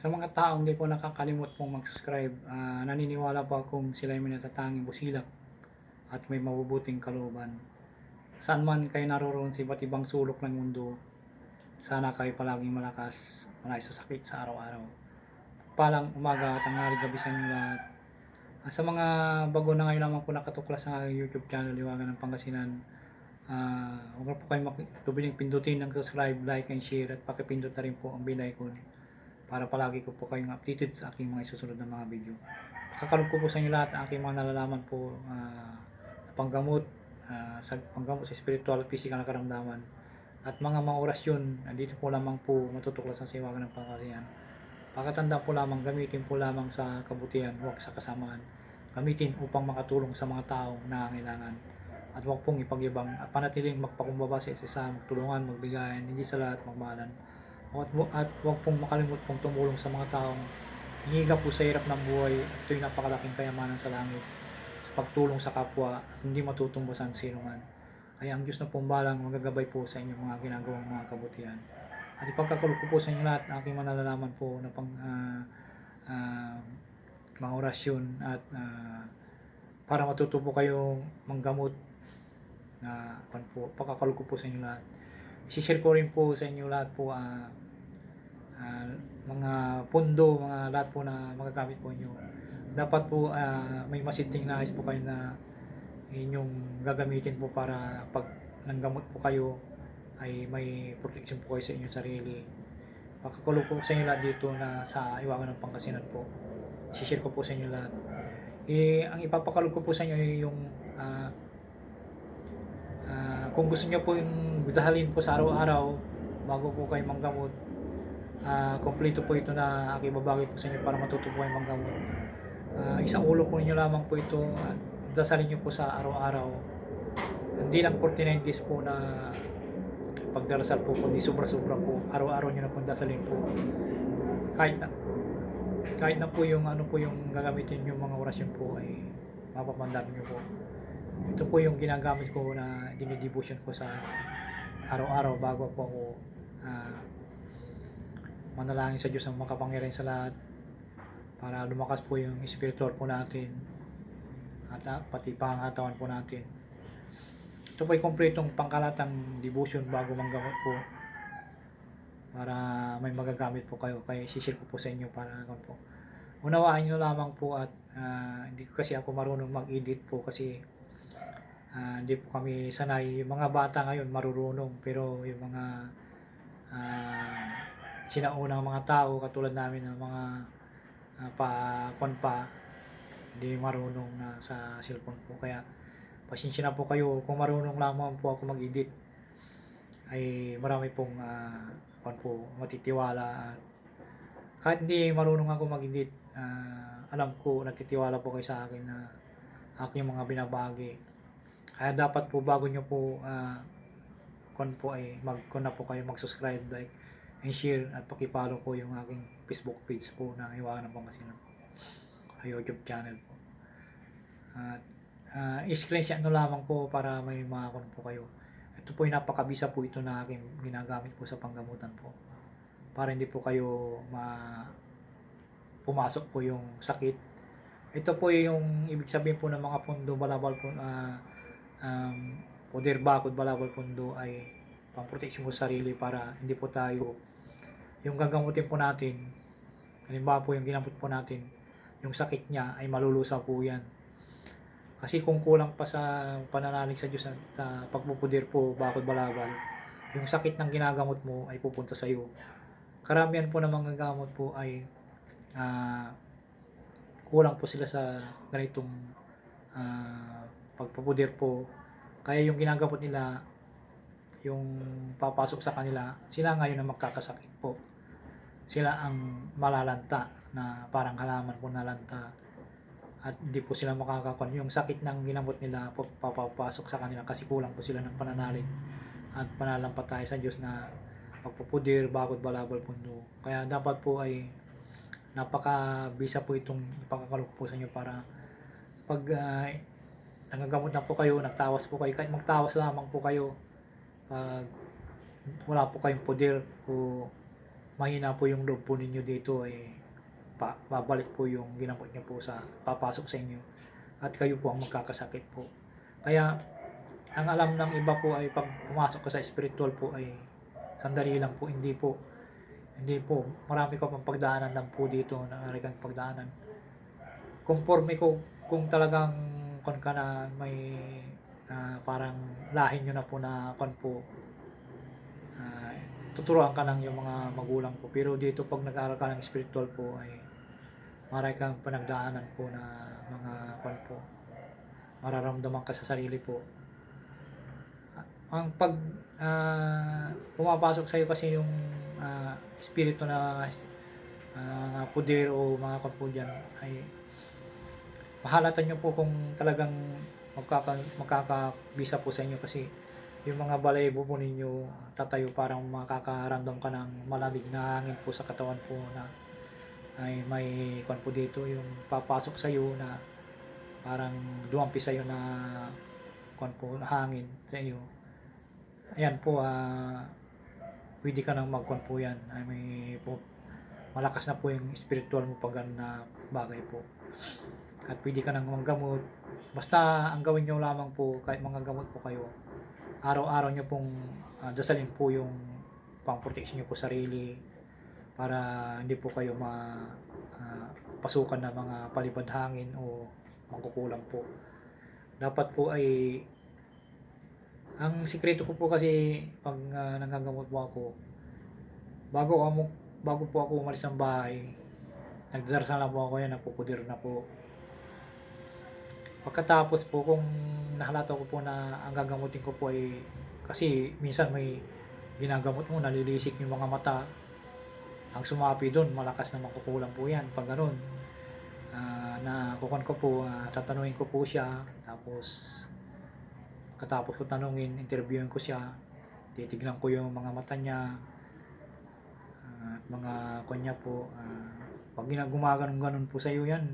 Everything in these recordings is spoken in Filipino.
Sa mga taong hindi po nakakalimot pong mag-subscribe, ah, naniniwala po akong sila ay may busilak at may mabubuting kalooban. Saan man kayo naroroon sa iba't ibang sulok ng mundo, sana kayo palaging malakas, malay sa sakit sa araw-araw. Palang umaga, tanghali, gabi sa inyo lahat. Ah, sa mga bago na ngayon lamang po nakatuklas sa aking YouTube channel, Liwagan ng Pangasinan, ah huwag po kayo matubiling pindutin ng subscribe, like, and share at pakipindot na rin po ang bell icon para palagi ko po kayong updated sa aking mga isusunod na mga video. Kakalog ko po sa inyo lahat ang aking mga nalalaman po na panggamot, ah, sa panggamot sa spiritual at physical na karamdaman at mga mga orasyon, andito po lamang po matutuklas sa siwagan ng pangkasiyan. Pakatanda po lamang, gamitin po lamang sa kabutihan, huwag sa kasamaan. Gamitin upang makatulong sa mga taong nangangailangan. At huwag pong ipagyabang at panatiling magpakumbaba sa isa, magtulungan, magbigayan, hindi sa lahat magmahalan. At, at huwag pong makalimut pong tumulong sa mga taong hinihiga po sa hirap ng buhay at ito'y napakalaking kayamanan sa langit sa pagtulong sa kapwa at hindi matutumbasan sino man. Kaya ang Diyos na pumbalang magagabay po sa inyong mga ginagawang mga kabutihan. At ipagkakulog ko po sa inyo lahat ang aking manalalaman po na pang ah, ah, mga orasyon at ah, para matuto po kayong manggamot na kan po, pagkakulog ko po sa inyo lahat. I-share ko rin po sa inyo lahat po ah, ah, mga pundo, mga lahat po na magagamit po inyo. Dapat po ah, may masiting nais po kayo na inyong gagamitin po para pag nanggamot po kayo ay may protection po kayo sa inyong sarili. Pakakulog ko sa inyo lahat dito na sa Iwagan ng Pangasinan po. Sishare ko po sa inyo lahat. Eh, ang ipapakalog ko po sa inyo yung ah, ah, kung gusto niyo po yung dahalin po sa araw-araw bago po kayo manggamot, ah, kompleto po ito na aking babagay po sa inyo para kayo manggamot. Ah, isang ulo po niyo lamang po ito at dasalin niyo po sa araw-araw. Hindi lang 49 days po na pagdarasal po, kundi sobra-sobra po. Araw-araw niyo na po dasalin po. Kahit na, kahit na po yung ano po yung gagamitin yung mga orasyon po ay mapapandar niyo po. Ito po yung ginagamit ko na dinidevotion ko sa araw-araw bago po ako ah, manalangin sa Diyos ang makapangyarihan sa lahat para lumakas po yung spiritual po natin at ah, pati pangatawan po natin. Ito po ay kompletong pangkalatang devotion bago manggamot po para may magagamit po kayo kaya share ko po sa inyo para ano po unawaan nyo lamang po at ah, hindi ko kasi ako marunong mag-edit po kasi ah, hindi po kami sanay yung mga bata ngayon marurunong pero yung mga ah, sinaunang mga tao katulad namin ng mga uh, pa kwan pa hindi marunong na sa cellphone po. Kaya pasensya na po kayo. Kung marunong lamang po ako mag-edit ay marami pong uh, po matitiwala. At kahit hindi marunong ako mag-edit ah, alam ko nagtitiwala po kayo sa akin na aking mga binabagi. Kaya dapat po bago nyo po uh, kwan po ay mag kung na po kayo mag-subscribe like and share at pakipollow po yung aking Facebook page po na Iwanan ng Pangasinan po. YouTube channel po. At uh, i-screenshot nyo lamang po para may makakon po kayo. Ito po yung napakabisa po ito na aking ginagamit po sa panggamutan po. Para hindi po kayo ma pumasok po yung sakit. Ito po yung ibig sabihin po ng mga pundo balabal po ah, um, poder bakod balabal pundo ay pang-protection po sa sarili para hindi po tayo yung gagamutin po natin halimbawa po yung ginamot po natin yung sakit niya ay malulusaw po yan. Kasi kung kulang pa sa pananalig sa Diyos sa, sa pagpupudir po bakod balabal yung sakit ng ginagamot mo ay pupunta sa iyo karamihan po ng mga gamot po ay ah, kulang po sila sa ganitong ah, pagpupudir po. Kaya yung ginagamot nila yung papasok sa kanila, sila ngayon ang magkakasakit po. Sila ang malalanta na parang halaman po nalanta at hindi po sila makakakon. Yung sakit ng ginamot nila papapasok sa kanila kasi kulang po sila ng pananalig at panalampat tayo sa Diyos na pagpupudir, bagod, balabal, pundo. Kaya dapat po ay napaka-bisa po itong ipakakalok po sa inyo para pag uh, nagagamot na po kayo, nagtawas po kayo, kahit magtawas lamang po kayo, pag wala po kayong poder o mahina po yung loob po ninyo dito ay pa, babalik po yung ginamot niyo po sa papasok sa inyo at kayo po ang magkakasakit po. Kaya ang alam ng iba po ay pag pumasok ka sa spiritual po ay sandali lang po, hindi po. Hindi po, marami ka pang pagdaanan lang po dito na kang pagdaanan. Conforme ko kung talagang kon ka na may ah, parang lahin nyo na po na kon po ah, tuturuan ka lang yung mga magulang po. Pero dito pag nag-aaral ka ng spiritual po ay marami kang panagdaanan po na mga kon po. Mararamdaman ka sa sarili po. Ang pag ah, pumapasok sa iyo kasi yung ah, espiritu na ah, puder o mga kon po dyan ay mahalatan nyo po kung talagang magkaka, magkakabisa po sa inyo kasi yung mga balayibo po ninyo tatayo parang makakaramdam ka ng malamig na hangin po sa katawan po na ay may kwan po dito yung papasok sa iyo na parang dumampi sa iyo na kwan po na hangin sa iyo. Ayan po ah pwede ka nang magkwan po yan. Ay may po malakas na po yung spiritual mo pag ganun na bagay po. At pwede ka nang manggamot. Basta ang gawin nyo lamang po kahit mga gamot po kayo araw-araw nyo pong ah, dasalin po yung pang protection nyo po sarili para hindi po kayo ma ah, pasukan ng mga palibad hangin o mangkukulang po. Dapat po ay ang sikreto ko po kasi pag ah, nanggagamot po ako bago ako bago po ako umalis ng bahay nagdarasal na po ako yan napupudir na po Pagkatapos po kung nahalata ko po na ang gagamutin ko po ay kasi minsan may ginagamot mo, nalilisik yung mga mata. Ang sumapi doon, malakas na makukulang po yan. Pag ganun, ah, na kukuhan ko po, ah, tatanungin ko po siya. Tapos, katapos ko tanungin, interviewin ko siya. Titignan ko yung mga mata niya. at mga kanya po. ah, pag ginagumaganon-ganon po sa iyo yan,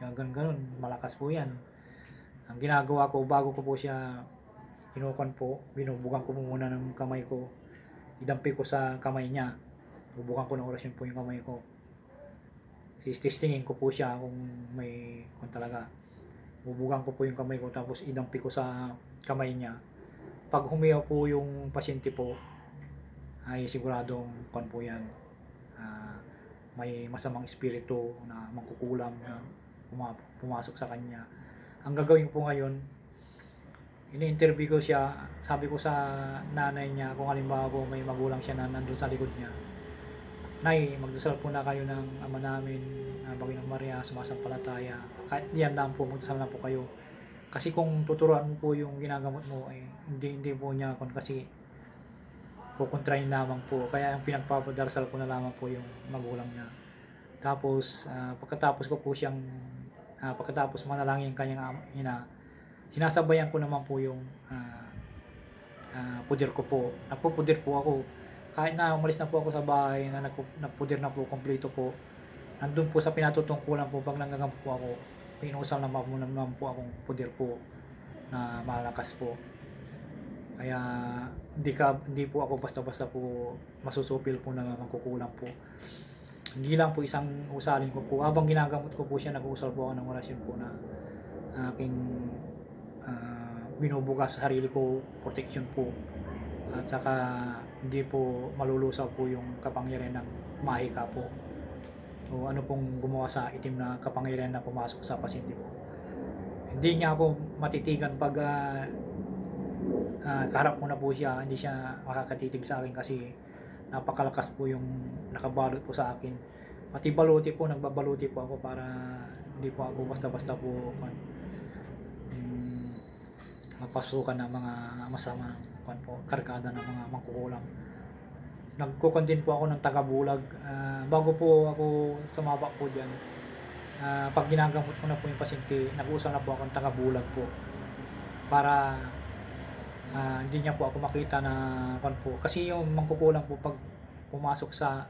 ganun ganun. Malakas po yan. Ang ginagawa ko bago ko po siya kinukuan po binubugan ko muna ng kamay ko. Idampi ko sa kamay niya. Bubukan ko ng orasyon po yung kamay ko. Testingin ko po siya kung may kung talaga. Bubugan ko po yung kamay ko tapos idampi ko sa kamay niya. Pag humiyaw po yung pasyente po ay siguradong kwan po yan. Ah, may masamang espiritu na mangkukulam na pumasok sa kanya. Ang gagawin ko po ngayon, ini-interview ko siya, sabi ko sa nanay niya, kung halimbawa po may magulang siya na nandun sa likod niya, Nay, magdasal po na kayo ng ama namin, uh, Panginoong Maria, sumasampalataya. Kahit diyan lang po, magdasal na po kayo. Kasi kung tuturuan mo po yung ginagamot mo, eh, hindi, hindi po niya kon kasi kukontrain lamang po. Kaya ang pinagpapadarasal ko na lamang po yung magulang niya. Tapos, ah, pagkatapos ko po siyang, ah, pagkatapos manalangin kanyang am- ina, sinasabayan ko naman po yung ah, ah, pudir ko po. Nagpupudir po ako. Kahit na umalis na po ako sa bahay, na nagpu- nagpudir na po, kompleto po. Nandun po sa pinatutungkulan po, pag nanggagamot po ako, pinuusal naman po naman po akong pudir po na malakas po. Kaya hindi ka hindi po ako basta-basta po masusupil po na mangkukulang po. Hindi lang po isang usalin ko po. Habang ginagamot ko po siya, nag-uusal po ako ng orasyon po na aking ah, binubuga sa sarili ko, protection po. At saka hindi po malulusaw po yung kapangyarihan ng mahika po. O ano pong gumawa sa itim na kapangyarihan na pumasok sa pasyente po. Hindi niya ako matitigan pag ah, ah, kaharap ko na po siya, hindi siya makakatitig sa akin kasi napakalakas po yung nakabalot po sa akin. Pati baluti po, nagbabaluti po ako para hindi po ako basta-basta po kan, mm, mapasukan ng mga masama kan po, kargada ng mga mangkukulam. Nagkukon din po ako ng tagabulag. Ah, bago po ako sumaba po dyan, ah, pag ginagamot ko na po yung pasyente, nag-uusap na po ako ng tagabulag po para ah, hindi niya po ako makita na kan po kasi yung mangkukulang po pag pumasok sa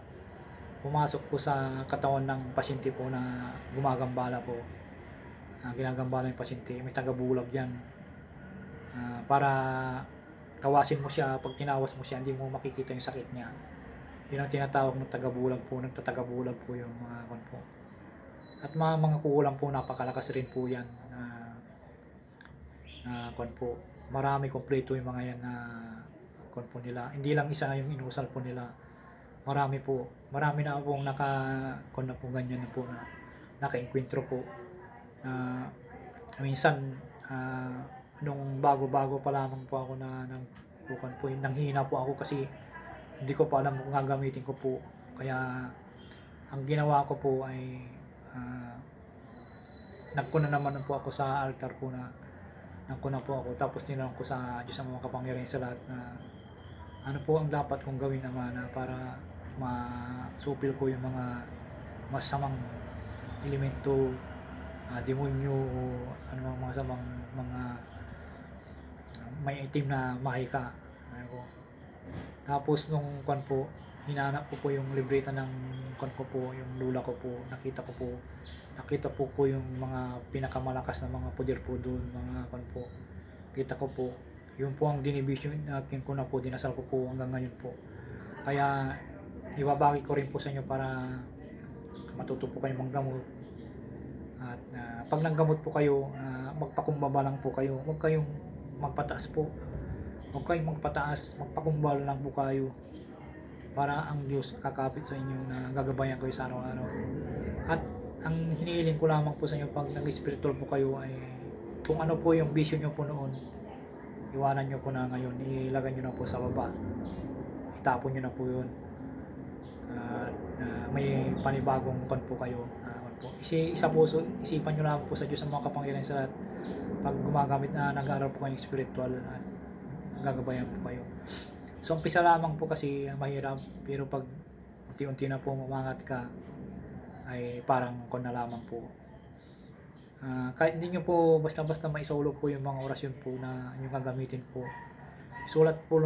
pumasok po sa katawan ng pasyente po na gumagambala po ah, ginagambala yung pasyente may tagabulag yan Ah, para kawasin mo siya pag tinawas mo siya hindi mo makikita yung sakit niya Yun ang tinatawag ng tagabulag po, nagtatagabulag po yung mga kon po. At mga mga kulang po, napakalakas rin po yan na na kon po. Marami kompleto yung mga yan na kon po nila. Hindi lang isa yung inusal po nila. Marami po. Marami na pong naka kon na po ganyan na po na naka-enkwentro po na minsan ah, nung bago-bago pa lamang po ako na nang bukan po nanghina po ako kasi hindi ko pa alam kung gagamitin ko po kaya ang ginawa ko po ay uh, nagkuna naman po ako sa altar po na nagkuna po ako tapos nilang ko sa Diyos ang mga kapangyarihan sa lahat na ano po ang dapat kong gawin naman na para masupil ko yung mga masamang elemento ah, demonyo o ano mga mga samang mga may itim na mahika ano po. tapos nung kwan po hinanap ko po yung libreta ng kwan ko po yung lula ko po nakita ko po nakita po ko yung mga pinakamalakas na mga puder po doon mga kwan po. Kita ko po yun po ang dinivision natin ko na po dinasal ko po hanggang ngayon po. Kaya ibabagi ko rin po sa inyo para matuto po kayo manggamot. At ah, pag nanggamot po kayo ah, magpakumbaba lang po kayo. Huwag kayong magpataas po. Huwag kayong magpataas magpakumbaba lang po kayo para ang Diyos kakapit sa inyo na gagabayan kayo sa araw-araw. At ang hinihiling ko lamang po sa inyo pag nag-spiritual po kayo ay kung ano po yung vision nyo po noon iwanan nyo po na ngayon. Ilagay nyo na po sa baba. Itapon nyo na po yun. At ah, may panibagong kon po kayo kon po. Isi, isa po so, isipan nyo lang po sa Diyos ang mga kapangyarihan sa lahat. Pag gumagamit na nag-aaral po kayo ng spiritual at gagabayan po kayo. So umpisa lamang po kasi ah, mahirap. Pero pag unti-unti na po mamangat ka ay parang kon na lamang po. Ah, kahit hindi nyo po basta-basta maisolo po yung mga orasyon po na inyong gagamitin po. Isulat po,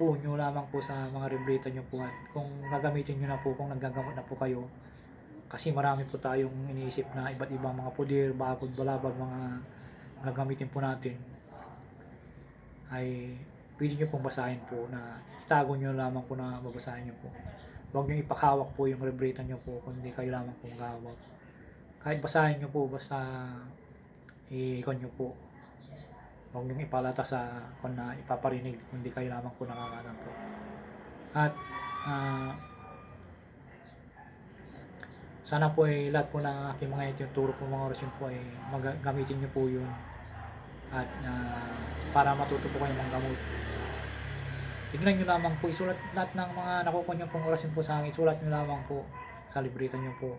po nyo lamang po sa mga libreta nyo po at kung gagamitin nyo na po kung nagagamot na po kayo. Kasi marami po tayong iniisip na iba't ibang mga pudir, bakod, balabag, mga gagamitin po natin. Ay pwede nyo pong basahin po na itago nyo lamang po na babasahin nyo po huwag nyo ipakawak po yung libreta nyo po kundi kayo lamang pong gawak kahit basahin nyo po basta nyo po. Huwag nyo ipalata sa kung na ipaparinig kundi kayo lamang po nakakalam po. At ah, sana po ay lahat po ng aking mga ituturo po mga orasyon po ay magamitin nyo po yun. At ah, para matuto po kayo manggamot tignan nyo lamang po isulat lahat ng mga nakukuha nyo pong orasyon po sa akin isulat nyo lamang po sa libreta nyo po.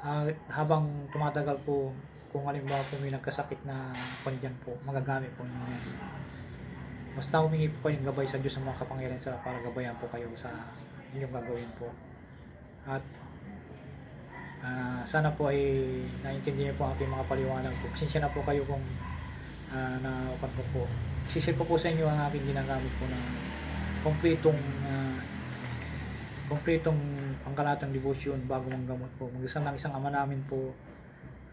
Ah, habang tumatagal po kung halimbawa po may nagkasakit na kondyan po magagamit po ninyo. Yan basta humingi po kayong gabay sa Diyos sa mga kapangyarihan sa para gabayan po kayo sa inyong gagawin po. At ah, sana po ay naintindihan po ang aking mga paliwanag po. Pasensya na po kayo kung uh, na ko po. Isishare ko po sa inyo ang aking ginagamit po na kompletong ah, kompletong pangkalatang devotion bago mang gamot po magdasal ng isang ama namin po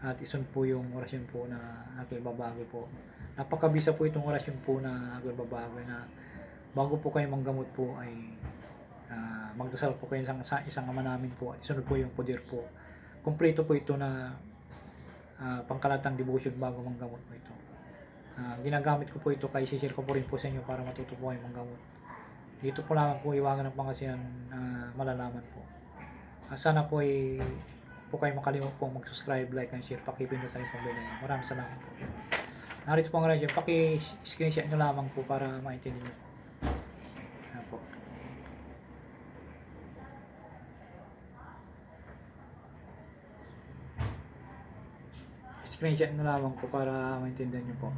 at isun po yung orasyon po na aking babagay po. Napakabisa po itong orasyon po na aking babagay na bago po kayo manggamot po ay ah, magdasal po kayo sa sa isang ama namin po at isunod po yung poder po. Kompleto po ito na ah, pangkalatang devotion bago manggamot po ito. Ah, ginagamit ko po ito kay share ko po rin po sa inyo para matuto po kayo manggamot dito po lamang po iwagan ng pangasinan na malalaman po. Ah, sana po ay po kayo makalimot po mag-subscribe, like, and share. Pakipindot na rin po bell. Maraming salamat po. Narito po ang radyo. Paki-screenshot nyo lamang po para maintindihan nyo. Screenshot nyo lamang po para maintindihan nyo po.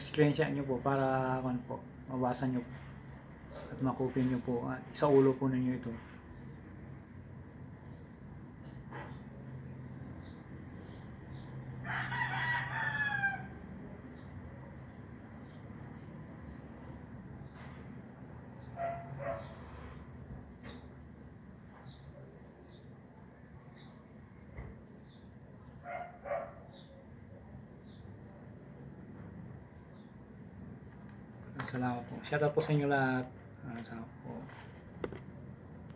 Screenshot nyo po para ano po, mabasa nyo po. At makopy nyo po. Ah, sa ulo po ninyo ito. Salamat po. Shout out po sa inyo lahat. Ah, Salamat.